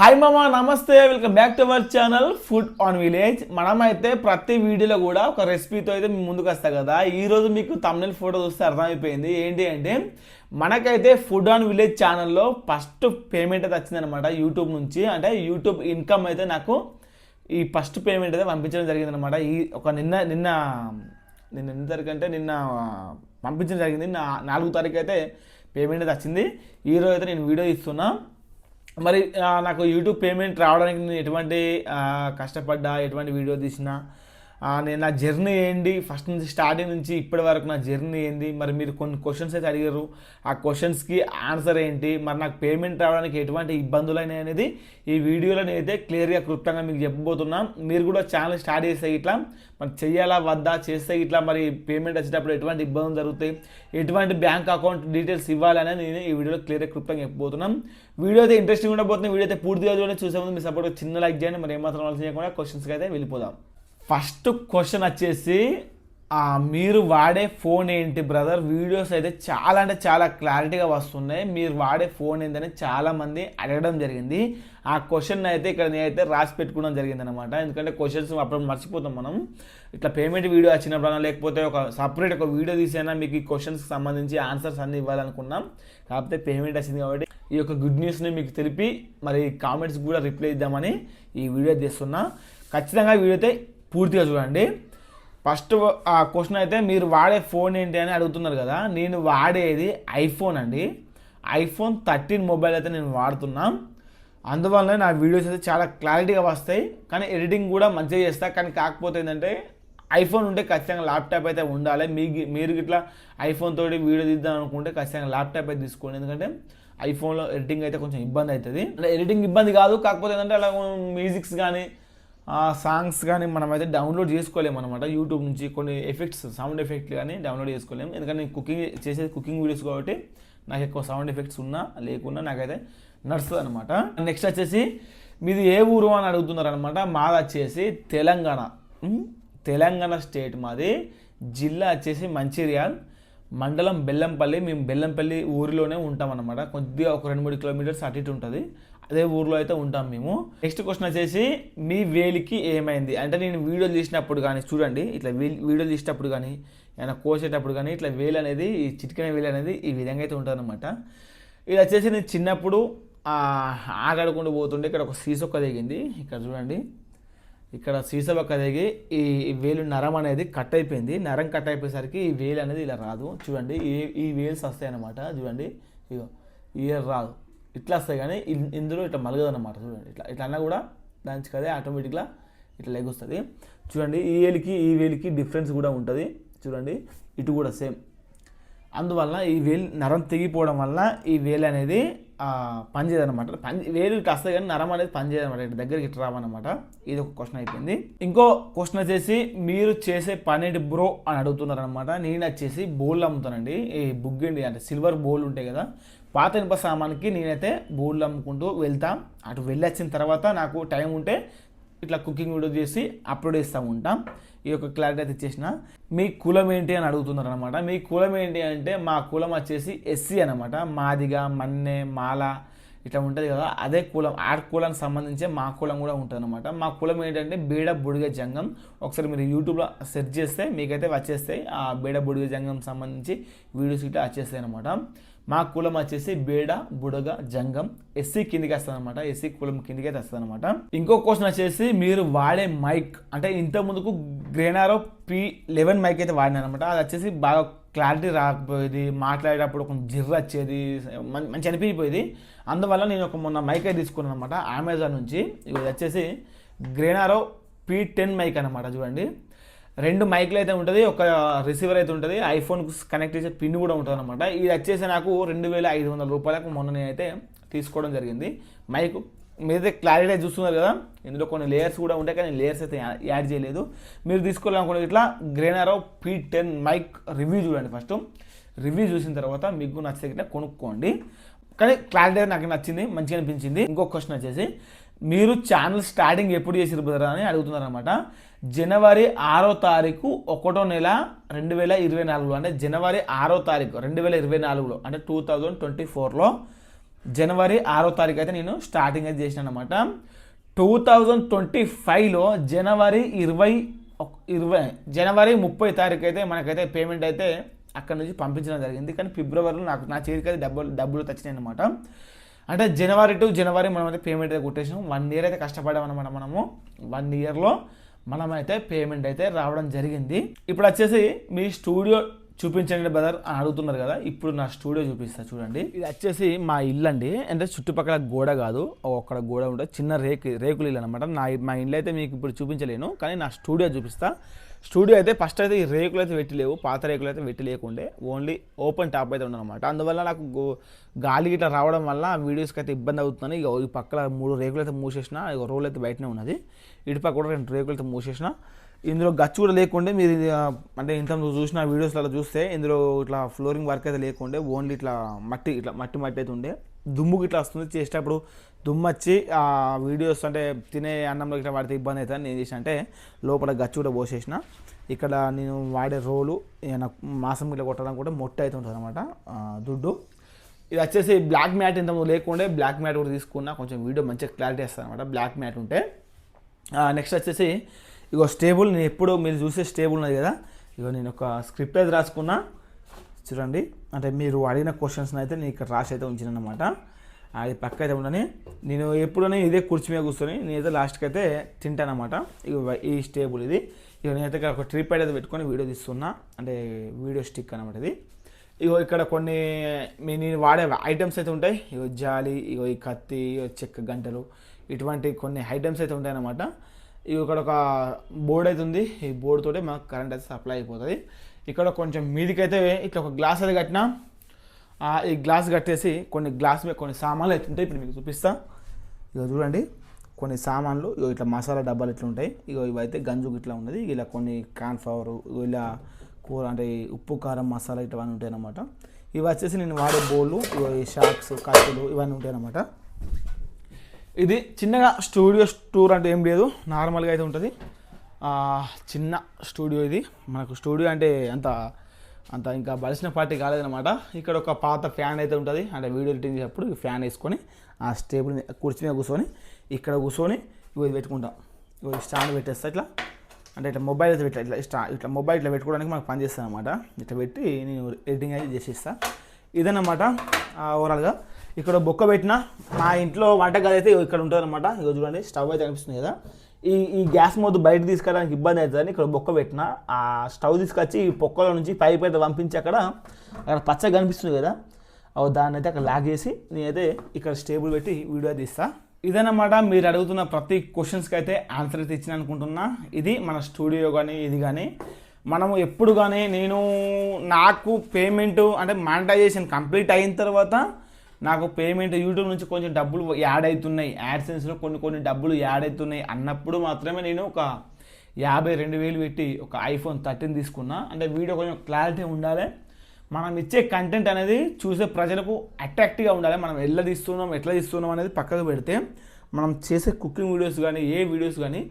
Hi మామా నమస్తే welcome back to our channel food on village మనమైతే ప్రతి వీడియోలో కూడా ఒక రెసిపీతో అయితే మీ ముందుకు వస్తాం కదా. ఈరోజు మీకు తమిళ ఫోటో చూస్తే అర్థమైపోయింది. ఏంటి అంటే మనకైతే ఫుడ్ ఆన్ విలేజ్ ఛానల్లో ఫస్ట్ పేమెంట్ అయితే వచ్చిందనమాట యూట్యూబ్ నుంచి. అంటే యూట్యూబ్ ఇన్కమ్ అయితే నాకు ఈ ఫస్ట్ పేమెంట్ అయితే పంపించడం జరిగిందనమాట ఈ ఒక నిన్న నిన్న నిన్న ఎన్ని తారీఖు అంటే నిన్న పంపించడం జరిగింది. నా నాలుగు తారీఖు అయితే పేమెంట్ అయితే వచ్చింది. ఈరోజు అయితే నేను వీడియో ఇస్తున్నా మరి నాకు యూట్యూబ్ పేమెంట్ రావడానికి నేను ఎటువంటి కష్టపడ్డా ఎటువంటి వీడియో తీసినా నేను నా జర్నీ ఏంటి? ఫస్ట్ నుంచి స్టార్టింగ్ నుంచి ఇప్పటి వరకు నా జర్నీ ఏంటి? మరి మీరు కొన్ని క్వశ్చన్స్ అయితే అడిగారు. ఆ క్వశ్చన్స్కి ఆన్సర్ ఏంటి? మరి నాకు పేమెంట్ రావడానికి ఎటువంటి ఇబ్బందులు అయినాయి అనేది ఈ వీడియోలో నేనైతే క్లియర్గా క్లుప్తంగా మీకు చెప్పబోతున్నాం. మీరు కూడా ఛానల్ స్టార్ట్ చేస్తే ఇట్లా మరి చెయ్యాలా వద్దా చేస్తే ఇట్లా మరి పేమెంట్ వచ్చేటప్పుడు ఎటువంటి ఇబ్బందులు జరుగుతాయి? ఎటువంటి బ్యాంక్ అకౌంట్ డీటెయిల్స్ ఇవ్వాలని నేను ఈ వీడియోలో క్లియర్గా క్లుప్తంగా చెప్పబోతున్నాం. వీడియో అయితే ఇంట్రెస్టింగ్ ఉండబోతుంది. వీడియో అయితే పూర్తిగా చూడండి. చూసే ముందు మీ సపోర్ట్ చిన్న లైక్ చేయండి. మరి ఏమాత్రం ఆలోచన చేయకుండా క్వశ్చన్స్కి అయితే వెళ్ళిపోదాం. ఫస్ట్ క్వశ్చన్ వచ్చేసి మీరు వాడే ఫోన్ ఏంటి బ్రదర్? వీడియోస్ అయితే చాలా అంటే చాలా క్లారిటీగా వస్తున్నాయి. మీరు వాడే ఫోన్ ఏంటని చాలామంది అడగడం జరిగింది. ఆ క్వశ్చన్ అయితే ఇక్కడ నేనైతే రాసి పెట్టుకోవడం జరిగింది అనమాట ఎందుకంటే క్వశ్చన్స్ అప్పుడు మర్చిపోతాం మనం. ఇట్లా పేమెంట్ వీడియో వచ్చినప్పుడు లేకపోతే ఒక సపరేట్ ఒక వీడియో తీసైనా మీకు ఈ క్వశ్చన్స్కి సంబంధించి ఆన్సర్స్ అన్ని ఇవ్వాలనుకున్నాం. కాకపోతే పేమెంట్ వచ్చింది కాబట్టి ఈ యొక్క గుడ్ న్యూస్ని మీకు తెలిపి మరి కామెంట్స్ కూడా రిప్లై ఇద్దామని ఈ వీడియో తీస్తున్నా. ఖచ్చితంగా వీడియో అయితే పూర్తిగా చూడండి. ఫస్ట్ ఆ క్వశ్చన్ అయితే మీరు వాడే ఫోన్ ఏంటి అని అడుగుతున్నారు కదా నేను వాడేది ఐఫోన్ అండి. ఐఫోన్ థర్టీన్ మొబైల్ అయితే నేను వాడుతున్నాను అందువల్ల నా వీడియోస్ అయితే చాలా క్లారిటీగా వస్తాయి. కానీ ఎడిటింగ్ కూడా మంచిగా చేస్తా. కానీ కాకపోతే ఏంటంటే ఐఫోన్ ఉంటే ఖచ్చితంగా ల్యాప్టాప్ అయితే ఉండాలి. మీ మీరు ఇట్లా ఐఫోన్ తోటి వీడియో తీద్దాం అనుకుంటే ఖచ్చితంగా ల్యాప్టాప్ అయితే తీసుకోండి. ఎందుకంటే ఐఫోన్లో ఎడిటింగ్ అయితే కొంచెం ఇబ్బంది అవుతుంది. అంటే ఎడిటింగ్ ఇబ్బంది కాదు. కాకపోతే ఏంటంటే అలా మ్యూజిక్స్ కానీ ఆ సాంగ్స్ కానీ మనమైతే డౌన్లోడ్ చేసుకోలేము అనమాట యూట్యూబ్ నుంచి కొన్ని ఎఫెక్ట్స్ సౌండ్ ఎఫెక్ట్లు కానీ డౌన్లోడ్ చేసుకోలేము ఎందుకంటే నేను కుకింగ్ చేసేది కుకింగ్ వీడియోస్ కాబట్టి నాకు ఎక్కువ సౌండ్ ఎఫెక్ట్స్ ఉన్నా లేకున్నా నాకైతే నడుస్తుంది అనమాట నెక్స్ట్ వచ్చేసి మీది ఏ ఊరు అని అడుగుతున్నారు అనమాట మాది వచ్చేసి తెలంగాణ. తెలంగాణ స్టేట్ మాది. జిల్లా వచ్చేసి మంచిర్యాల్. మండలం బెల్లంపల్లి. మేము బెల్లంపల్లి ఊరిలోనే ఉంటాం అనమాట కొద్దిగా ఒక రెండు మూడు కిలోమీటర్స్ అటు ఇటు ఉంటుంది. అదే ఊర్లో అయితే ఉంటాం మేము. నెక్స్ట్ క్వశ్చన్ వచ్చేసి మీ వేలికి ఏమైంది? అంటే నేను వీడియోలు తీసినప్పుడు కానీ చూడండి ఇట్లా వీడియో వీడియోలు తీసినప్పుడు కానీ ఏమైనా కోసేటప్పుడు కానీ ఇట్లా వేలు అనేది ఈ చిటికన వేలు అనేది ఈ విధంగా అయితే ఉంటుందన్నమాట. ఇది వచ్చేసి నేను చిన్నప్పుడు ఆగాడుకుంటూ పోతుండే పోతుంటే ఇక్కడ ఒక సీసొక్క దిగింది ఇక్కడ చూడండి. ఇక్కడ సీసొక్క దిగి ఈ వేలు నరం అనేది కట్ అయిపోయింది. నరం కట్ అయిపోయేసరికి ఈ వేలు అనేది ఇలా రాదు. చూడండి ఈ ఈ వేల్స్ వస్తాయి అనమాట చూడండి ఇగో ఇయర్ రాదు. ఇట్లా వస్తాయి కానీ ఇందులో ఇట్లా మలగదన్నమాట. చూడండి ఇట్లా ఇట్లా అన్నా కూడా దానికి అదే ఆటోమేటిక్గా ఇట్లా లెగ్ వస్తుంది. చూడండి ఈ వేలికి ఈ వేలికి డిఫరెన్స్ కూడా ఉంటుంది. చూడండి ఇటు కూడా సేమ్. అందువల్ల ఈ వేలు నరం తెగిపోవడం వల్ల ఈ వేలు అనేది ఆ, పనిచేయదన్నమాట. పని వేలు ఇట్లా వస్తాయి కానీ నరం అనేది పనిచేయదన్నమాట. ఇటు దగ్గరికి ఇట్లా రావన్నమాట. ఇది ఒక క్వశ్చన్ అయిపోయింది. ఇంకో క్వశ్చన్ వచ్చేసి మీరు చేసే పనేటి బ్రో అని అడుగుతున్నారనమాట నేను వచ్చేసి బౌల్ అమ్ముతానండి. ఈ బుగ్గండి అంటే సిల్వర్ బౌల్ ఉంటాయి కదా పాత ఇనుప సామాన్కి నేనైతే బౌల్ అమ్ముకుంటూ వెళ్తాం. అటు వెళ్ళొచ్చిన తర్వాత నాకు టైం ఉంటే ఇట్లా కుకింగ్ వీడియో చేసి అప్లోడ్ చేస్తూ ఉంటాం. ఈ యొక్క క్లారిటీ అయితే ఇచ్చేసిన. మీ కులం ఏంటి అని అడుగుతున్నారు అనమాట మీ కులం ఏంటి అంటే మా కులం వచ్చేసి ఎస్సీ అనమాట మాదిగా మన్నె మాల ఇట్లా ఉంటుంది కదా అదే కులం ఆ కులానికి సంబంధించే మా కులం కూడా ఉంటుంది అనమాట మా కులం ఏంటంటే బీడ బుడిగ జంగం. ఒకసారి మీరు యూట్యూబ్లో సెర్చ్ చేస్తే మీకైతే వచ్చేస్తాయి ఆ బీడ బుడిగ జంగం సంబంధించి వీడియోస్ ఇట్లా వచ్చేస్తాయి అనమాట మా కులం వచ్చేసి బేడ బుడగ జంగం. ఎస్సీ కిందికి వస్తుంది అనమాట ఎస్సీ కులం కిందికి అయితే వస్తుంది అనమాట ఇంకో క్వశ్చన్ వచ్చేసి మీరు వాడే మైక్ అంటే ఇంత ముందుకు గ్రేనారో పి లెవెన్ మైక్ అయితే వాడినారనమాట అది వచ్చేసి బాగా క్లారిటీ రాకపోయేది మాట్లాడేటప్పుడు కొంచెం జిర్ర వచ్చేది మంచి అనిపించిపోయేది. అందువల్ల నేను ఒక మొన్న మైక్ అయితే తీసుకున్నాను అనమాట అమెజాన్ నుంచి. ఇది వచ్చేసి గ్రేనారో పి టెన్ మైక్ అనమాట చూడండి. రెండు మైక్లు అయితే ఉంటుంది ఒక రిసీవర్ అయితే ఉంటుంది ఐఫోన్కు కనెక్ట్ చేసే పిన్ కూడా ఉంటుంది అనమాట ఇది వచ్చేసి నాకు రెండు వేల ఐదు వందల రూపాయలకు మొన్న నేనైతే తీసుకోవడం జరిగింది. మైక్ మీరైతే క్లారిటీ చూస్తున్నారు కదా? ఇందులో కొన్ని లేయర్స్ కూడా ఉంటాయి కానీ లేయర్స్ అయితే యాడ్ చేయలేదు. మీరు తీసుకోవాలనుకున్న ఇట్లా గ్రేనారో పీ టెన్ మైక్ రివ్యూ చూడండి ఫస్ట్ రివ్యూ చూసిన తర్వాత మీకు నచ్చితే కొనుక్కోండి. కానీ క్లారిటీ నాకు నచ్చింది మంచిగా అనిపించింది. ఇంకో క్వశ్చన్ వచ్చేసి మీరు ఛానల్ స్టార్టింగ్ ఎప్పుడు చేసిరు బ్రదర్ అని అడుగుతున్నారు అనమాట జనవరి ఆరో తారీఖు ఒకటో నెల రెండు వేల ఇరవై నాలుగులో అంటే జనవరి ఆరో తారీఖు రెండు వేల ఇరవై నాలుగులో అంటే టూ థౌజండ్ ట్వంటీ ఫోర్లో జనవరి ఆరో తారీఖు అయితే నేను స్టార్టింగ్ అయితే చేసిన అనమాట టూ థౌజండ్ ట్వంటీ ఫైవ్లో జనవరి ఇరవై ఇరవై జనవరి ముప్పై తారీఖు అయితే మనకైతే పేమెంట్ అయితే అక్కడ నుంచి పంపించడం జరిగింది. కానీ ఫిబ్రవరిలో నాకు నా చేతికి అయితే డబ్బులు డబ్బులు వచ్చినాయి అనమాట అంటే జనవరి టు జనవరి మనం అయితే పేమెంట్ అయితే కొట్టేసాం వన్ ఇయర్ అయితే కష్టపడామన్నమాట మనము. వన్ ఇయర్లో మనమైతే పేమెంట్ అయితే రావడం జరిగింది. ఇప్పుడు వచ్చేసి మీ స్టూడియో చూపించండి బ్రదర్ అని అడుగుతున్నారు కదా ఇప్పుడు నా స్టూడియో చూపిస్తా చూడండి. ఇది వచ్చేసి మా ఇల్లు అండి అంటే చుట్టుపక్కల గోడ కాదు ఒక్కడ గోడ ఉంటుంది చిన్న రేకు రేకులు ఇల్లు అనమాట నా మా ఇల్లు అయితే మీకు ఇప్పుడు చూపించలేను కానీ నా స్టూడియో చూపిస్తా. స్టూడియో అయితే ఫస్ట్ అయితే ఈ రేకులు అయితే పెట్టలేవు పాత రేకులు అయితే పెట్టి లేకుండే ఓన్లీ ఓపెన్ టాప్ అయితే ఉండనమాట అందువల్ల నాకు గో- గాలి ఇట్లా రావడం వల్ల వీడియోస్కి అయితే ఇబ్బంది అవుతుంది. ఇక ఈ పక్కల మూడు రేకులు అయితే మూసేసిన ఇక రోల్ అయితే బయటనే ఉన్నది. ఇటు పక్క కూడా రెండు రేకులు అయితే మూసేసిన ఇందులో గచ్చు కూడా లేకుండే మీరు అంటే ఇంత ముందు చూసిన వీడియోస్లలో చూస్తే ఇందులో ఇట్లా ఫ్లోరింగ్ వర్క్ అయితే లేకుండే ఓన్లీ ఇట్లా మట్టి ఇట్లా మట్టి మట్టి అయితే ఉండే. దుమ్ముకి ఇట్లా వస్తుంది చేసేటప్పుడు దుమ్ము వచ్చి ఆ వీడియోస్ అంటే తినే అన్నంలో ఇట్లా వాడితే ఇబ్బంది అవుతుంది. నేను చేసిన అంటే లోపల గచ్చు కూడా పోసేసిన. ఇక్కడ నేను వాడే రోలు ఇక నాకు మాసం ఇట్లా కొట్టడం కూడా మొట్ట అయితే ఉంటుంది అనమాట దుడ్డు. ఇది వచ్చేసి బ్లాక్ మ్యాట్ ఇంత లేకుండే బ్లాక్ మ్యాట్ కూడా తీసుకున్నా. కొంచెం వీడియో మంచిగా క్లారిటీ వస్తుంది అనమాట బ్లాక్ మ్యాట్ ఉంటే నెక్స్ట్ వచ్చేసి ఇగో స్టేబుల్ నేను ఎప్పుడు మీరు చూసే స్టేబుల్ ఉన్నది కదా? ఇగో నేను ఒక స్క్రిప్ట్ అయితే రాసుకున్నా. చూడండి. అంటే మీరు అడిగిన క్వశ్చన్స్ని అయితే నేను ఇక్కడ రాసి అయితే ఉంచిన అనమాట అది పక్క అయితే ఉండని. నేను ఎప్పుడైనా ఇదే కుర్చీ మీద కూర్చొని నేనైతే లాస్ట్కి అయితే తింటానమాట ఇక ఈ స్టేబుల్ ఇది. ఇక నేనైతే ఇక్కడ ఒక ట్రిప్ అయితే పెట్టుకొని వీడియో తీస్తున్నా. అంటే వీడియో స్టిక్ అనమాట ఇది. ఇగో ఇక్కడ కొన్ని మీ నేను వాడే ఐటమ్స్ అయితే ఉంటాయి. ఇగో జాలి ఇగో ఈ కత్తి ఇగో చెక్క గంటలు. ఇటువంటి కొన్ని ఐటమ్స్ అయితే ఉంటాయన్నమాట ఇక్కడ ఒక బోర్డ్ అయితే ఉంది ఈ బోర్డ్ తోటే మనకు కరెంట్ అయితే సప్లై అయిపోతుంది. ఇక్కడ కొంచెం మీదికైతే ఇట్లా ఒక గ్లాస్ అది కట్టినా. ఈ గ్లాస్ కట్టేసి కొన్ని గ్లాస్ మీద కొన్ని సామాన్లు అయితే ఉంటాయి. ఇప్పుడు మీకు చూపిస్తా. ఇక చూడండి. కొన్ని సామాన్లు ఇగో ఇట్లా మసాలా డబ్బాలు ఇట్లా ఉంటాయి. ఇగో ఇవైతే గంజు ఇట్లా ఉన్నది. ఇలా కొన్ని కాన్ఫ్లవర్ ఇలా కూర అంటే ఉప్పు కారం మసాలా ఇవన్నీ ఉంటాయి అన్నమాట ఇవి వచ్చేసి నేను వాడే బోళ్ళు ఇగో ఈ షాక్స్ కత్తులు ఇవన్నీ ఉంటాయి అన్నమాట ఇది చిన్నగా స్టూడియో టూర్ అంటే ఏం లేదు నార్మల్గా అయితే ఉంటుంది. చిన్న స్టూడియో ఇది. మనకు స్టూడియో అంటే అంత అంత ఇంకా బలిసిన పార్టీ కాలేదనమాట ఇక్కడ ఒక పాత ఫ్యాన్ అయితే ఉంటుంది. అంటే వీడియో ఎడిటింగ్ చేసేటప్పుడు ఫ్యాన్ వేసుకొని ఆ స్టేబుల్ మీద కుర్చీ మీద కూర్చొని ఇక్కడ కూర్చొని ఇవి ఇది పెట్టుకుంటాం. ఇవి స్టాండ్ పెట్టేస్తా ఇట్లా. అంటే ఇట్లా మొబైల్ అయితే పెట్టా ఇట్లా స్టా ఇట్లా మొబైల్ ఇట్లా పెట్టుకోవడానికి మనకు పని చేస్తాను అనమాట ఇట్లా పెట్టి నేను ఎడిటింగ్ అయితే చేసేస్తా. ఇదన్నమాట ఓవరాల్గా ఇక్కడ బొక్క పెట్టిన మా ఇంట్లో వంటగది అయితే ఇక్కడ ఉంటుంది అనమాట ఇక చూడండి స్టవ్ అయితే కనిపిస్తుంది కదా. ఈ ఈ గ్యాస్ మొద్దు బయట తీసుకెళ్ళడానికి ఇబ్బంది అవుతుందని ఇక్కడ బొక్క పెట్టిన ఆ స్టవ్ తీసుకొచ్చి ఈ పొక్కలో నుంచి పైప్ అయితే పంపించి అక్కడ అక్కడ పచ్చగా కనిపిస్తుంది కదా. దాన్ని అయితే అక్కడ లాగ్ చేసి నేనైతే ఇక్కడ స్టేబుల్ పెట్టి వీడియో తీస్తా. ఇదన్నమాట మీరు అడుగుతున్న ప్రతి క్వశ్చన్స్కి అయితే ఆన్సర్ అయితే ఇచ్చిన అనుకుంటున్నా. ఇది మన స్టూడియో కానీ ఇది కానీ మనము ఎప్పుడు కానీ నేను నాకు పేమెంట్ అంటే మానిటైజేషన్ కంప్లీట్ అయిన తర్వాత నాకు పేమెంట్ యూట్యూబ్ నుంచి కొంచెం డబ్బులు యాడ్ అవుతున్నాయి యాడ్సెన్స్లో కొన్ని కొన్ని డబ్బులు యాడ్ అవుతున్నాయి అన్నప్పుడు మాత్రమే నేను ఒక యాభై రెండు వేలు పెట్టి ఒక ఐఫోన్ థర్టీన్ తీసుకున్నా. అంటే వీడియో కొంచెం క్లారిటీ ఉండాలి. మనం ఇచ్చే కంటెంట్ అనేది చూసే ప్రజలకు అట్రాక్టివ్గా ఉండాలి. మనం ఎలా తీస్తున్నాం ఎట్లా తీస్తున్నాం అనేది పక్కకు పెడితే మనం చేసే కుకింగ్ వీడియోస్ కానీ ఏ వీడియోస్ కానీ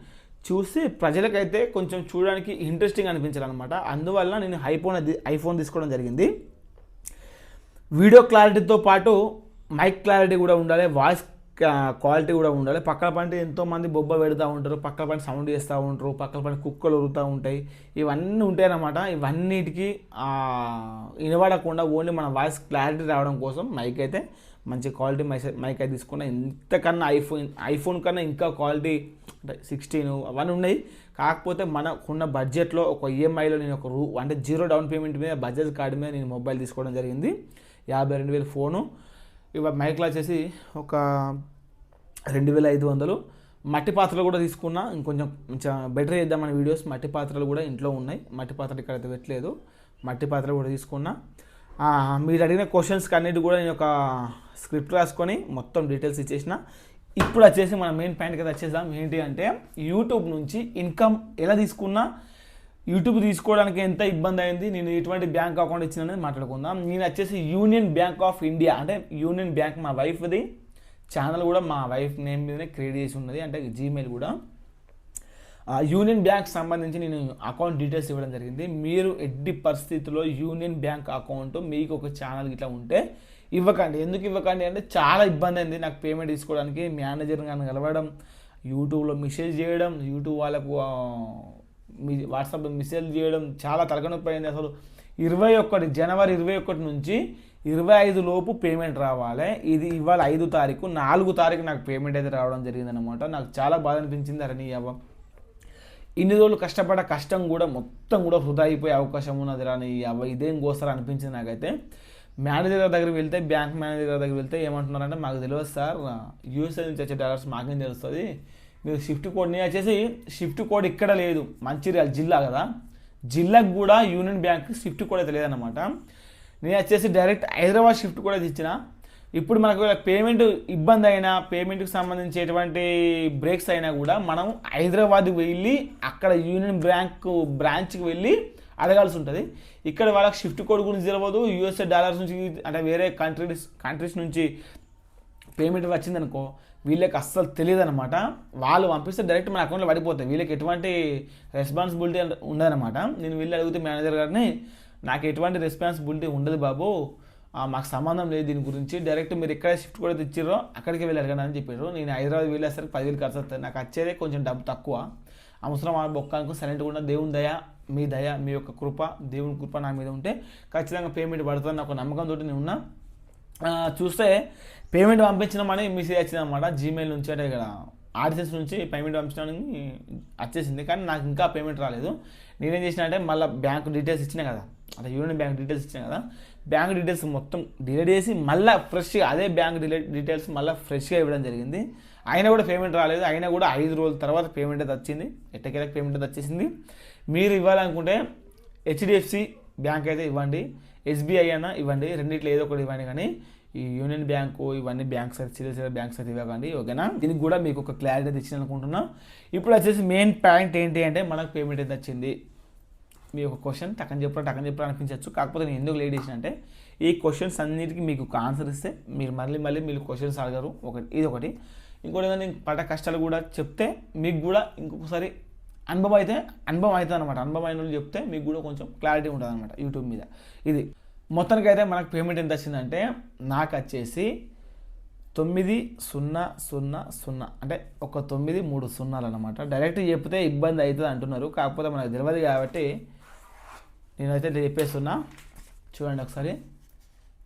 చూసి ప్రజలకైతే కొంచెం చూడడానికి ఇంట్రెస్టింగ్ అనిపించాలన్నమాట. అందువల్ల నేను ఐఫోన్ ఐఫోన్ తీసుకోవడం జరిగింది. వీడియో క్లారిటీతో పాటు మైక్ క్లారిటీ కూడా ఉండాలి వాయిస్ క్వాలిటీ కూడా ఉండాలి. పక్కన పంట ఎంతోమంది బొబ్బ పెడతా ఉంటారు పక్కన పంట సౌండ్ చేస్తూ ఉంటారు పక్కన పంట కుక్కలు ఉరుతూ ఉంటాయి. ఇవన్నీ ఉంటాయన్నమాట. ఇవన్నిటికి వినబడకుండా ఓన్లీ మన వాయిస్ క్లారిటీ రావడం కోసం మైక్ అయితే మంచి క్వాలిటీ మైక్ మైక్ అయితే తీసుకున్నా. ఇంతకన్నా ఐఫోన్ ఐఫోన్ కన్నా ఇంకా క్వాలిటీ అంటే సిక్స్టీన్ అవన్నీ ఉన్నాయి. కాకపోతే మనకున్న బడ్జెట్లో ఒక ఈఎంఐలో నేను ఒక రూ అంటే జీరో డౌన్ పేమెంట్ మీద బజాజ్ కార్డు మీద నేను మొబైల్ తీసుకోవడం జరిగింది. యాభై రెండు వేల ఫోను. ఇవ మైక్లో వచ్చేసి ఒక రెండు వేల ఐదు వందలు. మట్టి పాత్రలు కూడా తీసుకున్నా. ఇంకొంచెం బెటర్ చేద్దామని వీడియోస్. మట్టి పాత్రలు కూడా ఇంట్లో ఉన్నాయి. మట్టి పాత్రలు ఇక్కడైతే పెట్టలేదు. మట్టి పాత్రలు కూడా తీసుకున్నా. మీరు అడిగిన క్వశ్చన్స్కి అన్నిటి కూడా నేను ఒక స్క్రిప్ట్ రాసుకొని మొత్తం డీటెయిల్స్ ఇచ్చేసిన. ఇప్పుడు వచ్చేసి మన మెయిన్ పాయింట్ కదా వచ్చేద్దాం. ఏంటి అంటే యూట్యూబ్ నుంచి ఇన్కమ్ ఎలా తీసుకున్నా యూట్యూబ్ తీసుకోవడానికి ఎంత ఇబ్బంది అయింది నేను ఎటువంటి బ్యాంక్ అకౌంట్ ఇచ్చినది మాట్లాడుకుందాం. నేను వచ్చేసి యూనియన్ బ్యాంక్ ఆఫ్ ఇండియా అంటే యూనియన్ బ్యాంక్ మా వైఫ్ది. ఛానల్ కూడా మా వైఫ్ నేమ్ మీదనే క్రియేట్ చేసి ఉన్నది అంటే జీమెయిల్ కూడా. ఆ యూనియన్ బ్యాంక్ సంబంధించి నేను అకౌంట్ డీటెయిల్స్ ఇవ్వడం జరిగింది. మీరు ఎట్టి పరిస్థితుల్లో యూనియన్ బ్యాంక్ అకౌంట్ మీకు ఒక ఛానల్ ఇట్లా ఉంటే ఇవ్వకండి. ఎందుకు ఇవ్వకండి అంటే చాలా ఇబ్బంది అయింది నాకు పేమెంట్ తీసుకోవడానికి. మేనేజర్ కానీ కలవడం యూట్యూబ్లో మెసేజ్ చేయడం యూట్యూబ్ వాళ్ళకు మీ వాట్సాప్లో మెసేజ్ చేయడం చాలా తలకనొప్పి అయింది. అసలు ఇరవై ఒకటి జనవరి ఇరవై ఒకటి నుంచి ఇరవై ఐదు లోపు పేమెంట్ రావాలి. ఇది ఇవాళ ఐదు తారీఖు నాలుగు తారీఖు నాకు పేమెంట్ అయితే రావడం జరిగిందనమాట నాకు చాలా బాధ అనిపించింది అరే నీ అవ్వ. ఇన్ని రోజులు కష్టపడ్డ కష్టం కూడా మొత్తం కూడా వృధా అయిపోయే అవకాశం ఉన్నది రాని అవ్వ. ఇదేం కోస్తారా అనిపించింది నాకైతే. మేనేజర్ దగ్గరికి వెళ్తే బ్యాంక్ మేనేజర్ దగ్గరికి వెళ్తే ఏమంటున్నారంటే మాకు తెలియదు సార్ యూఎస్ఏ నుంచి వచ్చే డాలర్స్ మాకేం తెలుస్తుంది? మీరు షిఫ్ట్ కోడ్ నేను వచ్చేసి షిఫ్ట్ కోడ్ ఇక్కడ లేదు. మంచిర్యాల జిల్లా కదా. జిల్లాకు కూడా యూనియన్ బ్యాంక్ షిఫ్ట్ కోడ్ అయితే లేదన్నమాట. నేను వచ్చేసి డైరెక్ట్ హైదరాబాద్ షిఫ్ట్ కూడా అయితే ఇచ్చిన. ఇప్పుడు మనకు పేమెంట్ ఇబ్బంది అయినా పేమెంట్కి సంబంధించేటువంటి బ్రేక్స్ అయినా కూడా మనం హైదరాబాద్కి వెళ్ళి అక్కడ యూనియన్ బ్యాంక్ బ్రాంచ్కి వెళ్ళి అడగాల్సి ఉంటుంది. ఇక్కడ వాళ్ళకి షిఫ్ట్ కోడ్ గురించి తెలియదు యూఎస్ఏ డాలర్స్ నుంచి అంటే వేరే కంట్రీస్ కంట్రీస్ నుంచి పేమెంట్ వచ్చిందనుకో వీళ్ళకి అస్సలు తెలియదు అనమాట వాళ్ళు పంపిస్తే డైరెక్ట్ మన అకౌంట్లో పడిపోతాయి. వీళ్ళకి ఎటువంటి రెస్పాన్సిబిలిటీ ఉండదన్నమాట. నేను వీళ్ళు అడిగితే మేనేజర్ గారిని నాకు ఎటువంటి రెస్పాన్సిబిలిటీ ఉండదు బాబు. మాకు సంబంధం లేదు దీని గురించి. డైరెక్ట్ మీరు ఎక్కడ షిఫ్ట్ కూడా తెచ్చిర్రో అక్కడికి వెళ్ళి అడగండి అని చెప్పారు నేను హైదరాబాద్ వెళ్ళేసరికి పదివేలు ఖర్చు వస్తుంది నాకు వచ్చేదే కొంచెం డబ్బు తక్కువ. అవసరం ఆ బొక్కానికి అనుకో సైలెంట్గా ఉన్న దేవుని దయ మీ దయ మీ యొక్క కృప దేవుని కృప నా మీద ఉంటే ఖచ్చితంగా పేమెంట్ పడుతుంది ఒక నమ్మకంతో నేను ఉన్నా. చూస్తే పేమెంట్ పంపించినామని మెసేజ్ వచ్చింది అనమాట జీమెయిల్ నుంచి అంటే ఇక్కడ ఆర్సెస్ నుంచి పేమెంట్ పంపించడానికి వచ్చేసింది. కానీ నాకు ఇంకా పేమెంట్ రాలేదు. నేనేం చేసిన అంటే మళ్ళీ బ్యాంక్ డీటెయిల్స్ ఇచ్చిన కదా. అంటే యూనియన్ బ్యాంక్ డీటెయిల్స్ ఇచ్చిన కదా. బ్యాంక్ డీటెయిల్స్ మొత్తం డిలీట్ చేసి మళ్ళీ ఫ్రెష్గా అదే బ్యాంక్ డీటెయిల్స్ మళ్ళీ ఫ్రెష్గా ఇవ్వడం జరిగింది. అయినా కూడా పేమెంట్ రాలేదు. అయినా కూడా ఐదు రోజుల తర్వాత పేమెంట్ అయితే వచ్చింది. ఎట్టకేలకు పేమెంట్ అయితే వచ్చేసింది. మీరు ఇవ్వాలనుకుంటే హెచ్డిఎఫ్సి బ్యాంక్ అయితే ఇవ్వండి. ఎస్బీఐ అయినా ఇవ్వండి. రెండిట్లో ఏదో ఒకటి ఇవ్వండి కానీ ఈ యూనియన్ బ్యాంకు ఇవన్నీ బ్యాంక్స్ అయితే చిన్న చిన్న బ్యాంక్స్ అయితే ఇవ్వకండి ఓకేనా? దీనికి కూడా మీకు ఒక క్లారిటీ తెచ్చింది అనుకుంటున్నా. ఇప్పుడు వచ్చేసి మెయిన్ పాయింట్ ఏంటి అంటే మనకు పేమెంట్ ఎంత వచ్చింది. మీ ఒక క్వశ్చన్ టక్కన చెప్పడం టక్కన చెప్పడం అనిపించవచ్చు. కాకపోతే నేను ఎందుకు లేట్ చేసిన అంటే ఈ క్వశ్చన్స్ అన్నిటికీ మీకు ఒక ఆన్సర్ ఇస్తే మీరు మళ్ళీ మళ్ళీ మీరు క్వశ్చన్స్ అడగరు. ఒకటి ఇది ఒకటి. ఇంకోటి ఏంటంటే నేను పడ్డ కష్టాలు కూడా చెప్తే మీకు కూడా ఇంకొకసారి అనుభవం అయితే అనుభవం అవుతుంది అనమాట అనుభవం అయిన వాళ్ళు చెప్తే మీకు కూడా కొంచెం క్లారిటీ ఉంటుంది అనమాట యూట్యూబ్ మీద. ఇది మొత్తానికి అయితే మనకు పేమెంట్ ఎంత వచ్చిందంటే నాకు వచ్చేసి తొమ్మిది సున్నా సున్నా సున్నా అంటే ఒక తొమ్మిది మూడు సున్నాలు అనమాట డైరెక్ట్ చెప్తే ఇబ్బంది అవుతుంది అంటున్నారు. కాకపోతే మనకు తెలియదు కాబట్టి నేనైతే చెప్పేస్తున్నా. చూడండి ఒకసారి.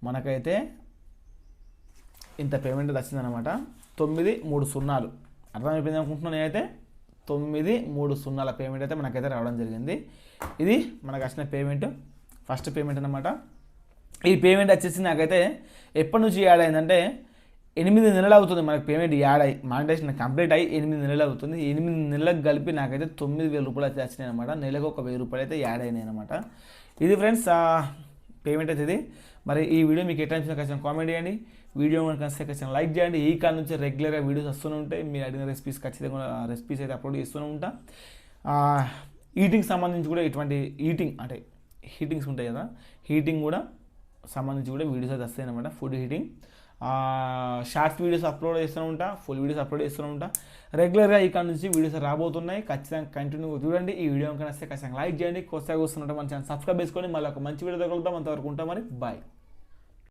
మనకైతే ఇంత పేమెంట్ వచ్చిందనమాట తొమ్మిది మూడు సున్నాలు. అర్థమైపోయింది అనుకుంటున్నాను నేనైతే? తొమ్మిది మూడు సున్నాల పేమెంట్ అయితే మనకైతే రావడం జరిగింది. ఇది మనకు వచ్చిన పేమెంట్ ఫస్ట్ పేమెంట్ అనమాట ఈ పేమెంట్ వచ్చేసి నాకైతే ఎప్పటి నుంచి యాడ్ అయిందంటే ఎనిమిది నెలలు అవుతుంది మనకి పేమెంట్ యాడ్ అయ్యి మానిటేషన్ కంప్లీట్ అయ్యి ఎనిమిది నెలలు అవుతుంది. ఎనిమిది నెలలకు కలిపి నాకైతే తొమ్మిది వేల రూపాయలు అయితే వచ్చినాయి అనమాట నెలకు ఒక వెయ్యి రూపాయలు అయితే యాడ్ అయినాయి అనమాట ఇది ఫ్రెండ్స్ పేమెంట్ అయితే ఇది. మరి ఈ వీడియో మీకు ఎట్లా నచ్చిందో ఖచ్చితంగా కామెంట్ చేయండి. వీడియో కనుక నచ్చితే ఖచ్చితంగా లైక్ చేయండి. ఈ కాడ నుంచి రెగ్యులర్గా వీడియోస్ వస్తూనే ఉంటాయి. మీరు అడిగిన రెసిపీస్ ఖచ్చితంగా రెసిపీస్ అయితే అప్లోడ్ చేస్తూనే ఉంటా. హీటింగ్ సంబంధించి కూడా ఇటువంటి హీటింగ్ అంటే హీటింగ్స్ ఉంటాయి కదా హీటింగ్ కూడా సంబంధించి కూడా వీడియోస్ అయితే వస్తాయి అనమాట food heating shorts videos upload చేస్తూనే ఉంటా. ఫుల్ వీడియోస్ అప్లోడ్ చేస్తూనే ఉంటా. రెగ్యులర్గా ఇక్కడ నుంచి వీడియోస్ రాబోతున్నాయి. ఖచ్చితంగా కంటిన్యూ చూడండి. ఈ వీడియో కనిస్తే ఖచ్చితంగా లైక్ చేయండి. కొత్తగా వస్తున్నట్టు మన ఛానల్ సబ్స్క్రైబ్ చేసుకొని మళ్ళీ ఒక మంచి వీడియో తగులుతాం అంతవరకు ఉంటాం బాయ్